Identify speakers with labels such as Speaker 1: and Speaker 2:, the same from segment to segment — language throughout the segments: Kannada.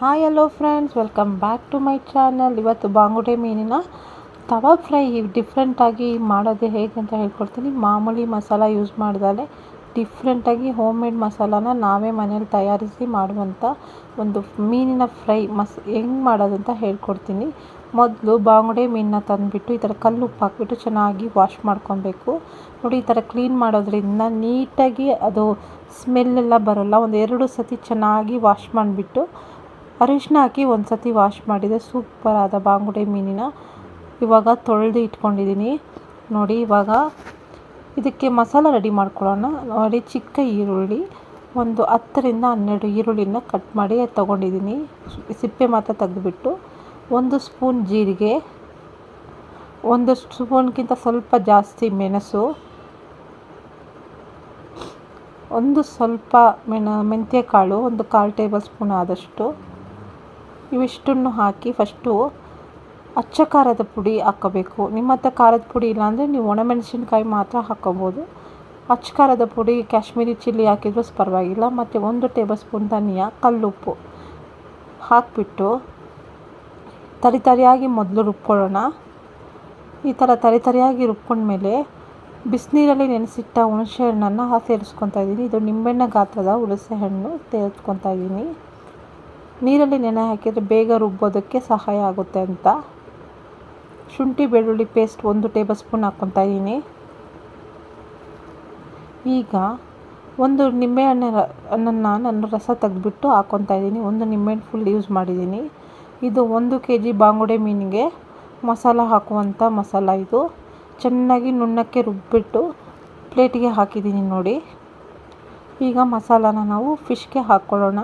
Speaker 1: Hi hello friends welcome back to my channel ಇವತ್ತು ಬಾಂಗುಡೆ ಮೀನಿನ ತವಾ ಫ್ರೈ ಡಿಫ್ರೆಂಟಾಗಿ ಮಾಡೋದು ಹೇಗೆ ಅಂತ ಹೇಳ್ಕೊಡ್ತೀನಿ. ಮಾಮೂಲಿ ಮಸಾಲ ಯೂಸ್ ಮಾಡಿದಾಗ ಡಿಫ್ರೆಂಟಾಗಿ ಹೋಮ್ ಮೇಡ್ ಮಸಾಲಾನ ನಾವೇ ಮನೇಲಿ ತಯಾರಿಸಿ ಮಾಡುವಂಥ ಒಂದು ಮೀನಿನ ಫ್ರೈ ಮಸ್, ಹೆಂಗೆ ಮಾಡೋದು ಅಂತ ಹೇಳ್ಕೊಡ್ತೀನಿ. ಮೊದಲು ಬಾಂಗುಡೆ ಮೀನನ್ನ ತಂದುಬಿಟ್ಟು ಈ ಥರ ಕಲ್ಲು ಉಪ್ಪು ಹಾಕ್ಬಿಟ್ಟು ಚೆನ್ನಾಗಿ ವಾಶ್ ಮಾಡ್ಕೊಬೇಕು. ನೋಡಿ, ಈ ಥರ ಕ್ಲೀನ್ ಮಾಡೋದ್ರಿಂದ ನೀಟಾಗಿ ಅದು ಸ್ಮೆಲ್ಲೆಲ್ಲ ಬರೋಲ್ಲ. ಒಂದು ಎರಡು ಸತಿ ಚೆನ್ನಾಗಿ ವಾಶ್ ಮಾಡಿಬಿಟ್ಟು ಅರಿಶಿನ ಹಾಕಿ ಒಂದು ಸತಿ ವಾಶ್ ಮಾಡಿದೆ ಸೂಪರಾದ ಬಾಂಗುಡೆ ಮೀನಿನ ಇವಾಗ ತೊಳೆದು ಇಟ್ಕೊಂಡಿದ್ದೀನಿ. ನೋಡಿ ಇವಾಗ ಇದಕ್ಕೆ ಮಸಾಲ ರೆಡಿ ಮಾಡ್ಕೊಳ್ಳೋಣ. ನೋಡಿ ಚಿಕ್ಕ ಈರುಳ್ಳಿ, ಒಂದು ಹತ್ತರಿಂದ ಹನ್ನೆರಡು ಈರುಳ್ಳಿನ ಕಟ್ ಮಾಡಿ ತೊಗೊಂಡಿದ್ದೀನಿ. ಸಿಪ್ಪೆ ಮಾತ್ರ ತೆಗೆದುಬಿಟ್ಟು ಒಂದು ಸ್ಪೂನ್ ಜೀರಿಗೆ, ಒಂದು ಸ್ಪೂನ್ಗಿಂತ ಸ್ವಲ್ಪ ಜಾಸ್ತಿ ಮೆಣಸು, ಒಂದು ಸ್ವಲ್ಪ ಮೆಣ ಮೆಂತ್ಯ ಕಾಳು, ಒಂದು ಕಾಲು ಟೇಬಲ್ ಸ್ಪೂನ್ ಆದಷ್ಟು ಇವಿಷ್ಟನ್ನು ಹಾಕಿ ಫಸ್ಟು ಅಚ್ಚ ಖಾರದ ಪುಡಿ ಹಾಕೋಬೇಕು. ನಿಮ್ಮ ಹತ್ರ ಖಾರದ ಪುಡಿ ಇಲ್ಲಾಂದರೆ ನೀವು ಒಣಮೆಣಸಿನ್ಕಾಯಿ ಮಾತ್ರ ಹಾಕೋಬೋದು. ಅಚ್ಚ ಖಾರದ ಪುಡಿ, ಕಾಶ್ಮೀರಿ ಚಿಲ್ಲಿ ಹಾಕಿದ್ರೂ ಪರವಾಗಿಲ್ಲ. ಮತ್ತು ಒಂದು ಟೇಬಲ್ ಸ್ಪೂನ್ ಧನಿಯಾ, ಕಲ್ಲುಪ್ಪು ಹಾಕಿಬಿಟ್ಟು ತರಿ ತರಿಯಾಗಿ ಮೊದಲು ರುಬ್ಕೊಳ್ಳೋಣ. ಈ ಥರ ತರಿ ತರಿಯಾಗಿ ರುಬ್ಕೊಂಡ್ಮೇಲೆ ಬಿಸಿನೀರಲ್ಲಿ ನೆನೆಸಿಟ್ಟ ಹುಣಸೆ ಹಣ್ಣನ್ನು ಸೇರಿಸ್ಕೊತಾ ಇದ್ದೀನಿ. ಇದು ನಿಂಬೆಹಣ್ಣ ಗಾತ್ರದ ಹುಣಸೆ ಹಣ್ಣು ಸೇರಿಸ್ಕೊತಾ ಇದ್ದೀನಿ. ನೀರಲ್ಲಿ ನೆನೆ ಹಾಕಿದರೆ ಬೇಗ ರುಬ್ಬೋದಕ್ಕೆ ಸಹಾಯ ಆಗುತ್ತೆ ಅಂತ. ಶುಂಠಿ, ಬೆಳ್ಳುಳ್ಳಿ ಪೇಸ್ಟ್ ಒಂದು ಟೇಬಲ್ ಸ್ಪೂನ್ ಹಾಕ್ಕೊತಾ ಇದ್ದೀನಿ. ಈಗ ಒಂದು ನಿಂಬೆಹಣ್ಣು ಹಣ್ಣನ್ನು ನಾನು ರಸ ತೆಗೆದ್ಬಿಟ್ಟು ಹಾಕ್ಕೊತಾ ಇದ್ದೀನಿ. ಒಂದು ನಿಂಬೆಹಣ್ಣು ಫುಲ್ ಯೂಸ್ ಮಾಡಿದ್ದೀನಿ. ಇದು ಒಂದು ಕೆ ಜಿ ಬಾಂಗುಡೆ ಮೀನಿಗೆ ಮಸಾಲ ಹಾಕುವಂಥ ಮಸಾಲ ಇದು. ಚೆನ್ನಾಗಿ ನುಣ್ಣಕ್ಕೆ ರುಬ್ಬಿಟ್ಟು ಪ್ಲೇಟಿಗೆ ಹಾಕಿದ್ದೀನಿ ನೋಡಿ. ಈಗ ಮಸಾಲಾನ ನಾವು ಫಿಶ್ಗೆ ಹಾಕ್ಕೊಳ್ಳೋಣ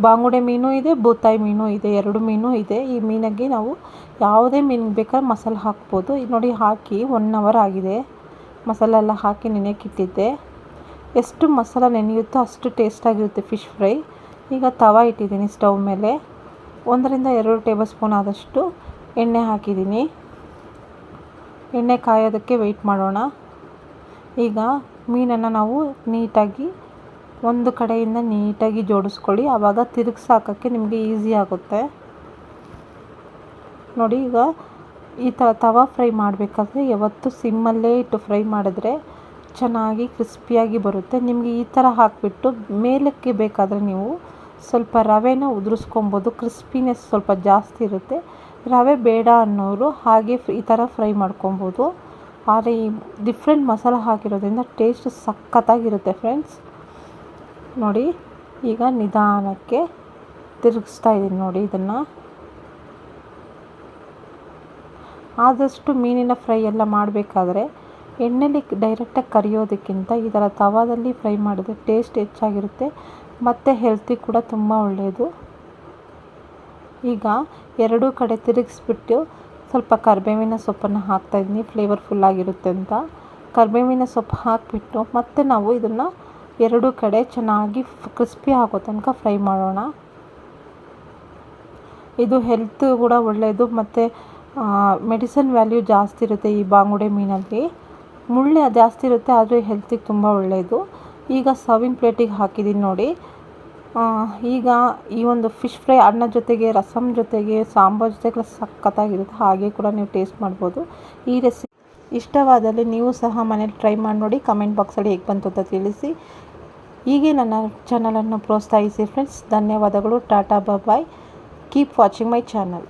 Speaker 1: ಬಾಂಗುಡೆ ಮೀನು ಇದೆ, ಬೂತಾಯಿ ಮೀನು ಇದೆ, ಎರಡು ಮೀನು ಇದೆ. ಈ ಮೀನಿಗೆ ನಾವು ಯಾವುದೇ ಮೀನಿಗೆ ಬೇಕಾದ್ರೆ ಮಸಾಲೆ ಹಾಕ್ಬೋದು. ಇದು ನೋಡಿ ಹಾಕಿ ಒನ್ ಅವರ್ ಆಗಿದೆ. ಮಸಾಲೆ ಎಲ್ಲ ಹಾಕಿ ನೆನೆಯಕ್ಕಿಟ್ಟಿದ್ದೆ ಎಷ್ಟು ಮಸಾಲೆ ನೆನೆಯುತ್ತೋ ಅಷ್ಟು ಟೇಸ್ಟಾಗಿರುತ್ತೆ ಫಿಶ್ ಫ್ರೈ ಈಗ ತವ ಇಟ್ಟಿದ್ದೀನಿ ಸ್ಟವ್ ಮೇಲೆ. ಒಂದರಿಂದ ಎರಡು ಟೇಬಲ್ ಸ್ಪೂನ್ ಆದಷ್ಟು ಎಣ್ಣೆ ಹಾಕಿದ್ದೀನಿ. ಎಣ್ಣೆ ಕಾಯೋದಕ್ಕೆ ವೆಯ್ಟ್ ಮಾಡೋಣ. ಈಗ ಮೀನನ್ನು ನಾವು ನೀಟಾಗಿ ಒಂದು ಕಡೆಯಿಂದ ನೀಟಾಗಿ ಜೋಡಿಸ್ಕೊಳ್ಳಿ. ಆವಾಗ ತಿರುಗಿಸಿ ಹಾಕೋಕ್ಕೆ ನಿಮಗೆ ಈಸಿ ಆಗುತ್ತೆ. ನೋಡಿ, ಈಗ ಈ ಥರ ತವಾ ಫ್ರೈ ಮಾಡಬೇಕಾದ್ರೆ ಯಾವತ್ತು ಸಿಮ್ಮಲ್ಲೇ ಇಟ್ಟು ಫ್ರೈ ಮಾಡಿದ್ರೆ ಚೆನ್ನಾಗಿ ಕ್ರಿಸ್ಪಿಯಾಗಿ ಬರುತ್ತೆ. ನಿಮಗೆ ಈ ಥರ ಹಾಕಿಬಿಟ್ಟು ಮೇಲಕ್ಕೆ ಬೇಕಾದರೆ ನೀವು ಸ್ವಲ್ಪ ರವೆನ ಉದುರಿಸ್ಕೊಬೋದು. ಕ್ರಿಸ್ಪಿನೆಸ್ ಸ್ವಲ್ಪ ಜಾಸ್ತಿ ಇರುತ್ತೆ. ರವೆ ಬೇಡ ಅನ್ನೋರು ಹಾಗೆ ಈ ಥರ ಫ್ರೈ ಮಾಡ್ಕೊಬೋದು. ಆದರೆ ಈ ಡಿಫ್ರೆಂಟ್ ಮಸಾಲ ಹಾಕಿರೋದ್ರಿಂದ ಟೇಸ್ಟ್ ಸಖತ್ತಾಗಿರುತ್ತೆ ಫ್ರೆಂಡ್ಸ್. ನೋಡಿ, ಈಗ ನಿಧಾನಕ್ಕೆ ತಿರುಗಿಸ್ತಾ ಇದ್ದೀನಿ ನೋಡಿ ಇದನ್ನು. ಆದಷ್ಟು ಮೀನಿನ ಫ್ರೈ ಎಲ್ಲ ಮಾಡಬೇಕಾದ್ರೆ ಎಣ್ಣೆಲಿ ಡೈರೆಕ್ಟಾಗಿ ಕರಿಯೋದಕ್ಕಿಂತ ಈ ಥರ ತವಾದಲ್ಲಿ ಫ್ರೈ ಮಾಡಿದ್ರೆ ಟೇಸ್ಟ್ ಹೆಚ್ಚಾಗಿರುತ್ತೆ, ಮತ್ತು ಹೆಲ್ತಿ ಕೂಡ ತುಂಬ ಒಳ್ಳೆಯದು ಈಗ ಎರಡೂ ಕಡೆ ತಿರುಗಿಸ್ಬಿಟ್ಟು ಸ್ವಲ್ಪ ಕರಿಬೇವಿನ ಸೊಪ್ಪನ್ನು ಹಾಕ್ತಾಯಿದ್ದೀನಿ ಫ್ಲೇವರ್ಫುಲ್ಲಾಗಿರುತ್ತೆ ಅಂತ. ಕರಿಬೇವಿನ ಸೊಪ್ಪು ಹಾಕಿಬಿಟ್ಟು ಮತ್ತೆ ನಾವು ಇದನ್ನು ಎರಡೂ ಕಡೆ ಚೆನ್ನಾಗಿ ಕ್ರಿಸ್ಪಿ ಆಗೋ ತನಕ ಫ್ರೈ ಮಾಡೋಣ. ಇದು ಹೆಲ್ತ್ ಕೂಡ ಒಳ್ಳೆಯದು ಮತ್ತು ಮೆಡಿಸನ್ ವ್ಯಾಲ್ಯೂ ಜಾಸ್ತಿ ಇರುತ್ತೆ ಈ ಬಾಂಗುಡೆ ಮೀನಲ್ಲಿ. ಮುಳ್ಳೆ ಜಾಸ್ತಿ ಇರುತ್ತೆ, ಆದರೆ ಹೆಲ್ತಿಗೆ ತುಂಬ ಒಳ್ಳೆಯದು ಈಗ ಸರ್ವಿಂಗ್ ಪ್ಲೇಟಿಗೆ ಹಾಕಿದ್ದೀನಿ ನೋಡಿ. ಈಗ ಈ ಒಂದು ಫಿಶ್ ಫ್ರೈ ಅನ್ನ ಜೊತೆಗೆ ರಸಮ್ ಜೊತೆಗೆ, ಸಾಂಬಾರ್ ಜೊತೆಗೆ ಸಖತ್ತಾಗಿರುತ್ತೆ. ಹಾಗೆ ಕೂಡ ನೀವು ಟೇಸ್ಟ್ ಮಾಡ್ಬೋದು. ಈ ರೆಸಿಪಿ ಇಷ್ಟವಾದಲ್ಲಿ ನೀವು ಸಹ ಮನೇಲಿ ಟ್ರೈ ಮಾಡಿ ನೋಡಿ ಕಮೆಂಟ್ ಬಾಕ್ಸಲ್ಲಿ ಹೇಗೆ ಬಂತು ಅಂತ ತಿಳಿಸಿ. ಹೀಗೆ ನನ್ನ ಚಾನಲನ್ನು ಪ್ರೋತ್ಸಾಹಿಸಿ ಫ್ರೆಂಡ್ಸ್ ಧನ್ಯವಾದಗಳು. Tata bye keep watching my channel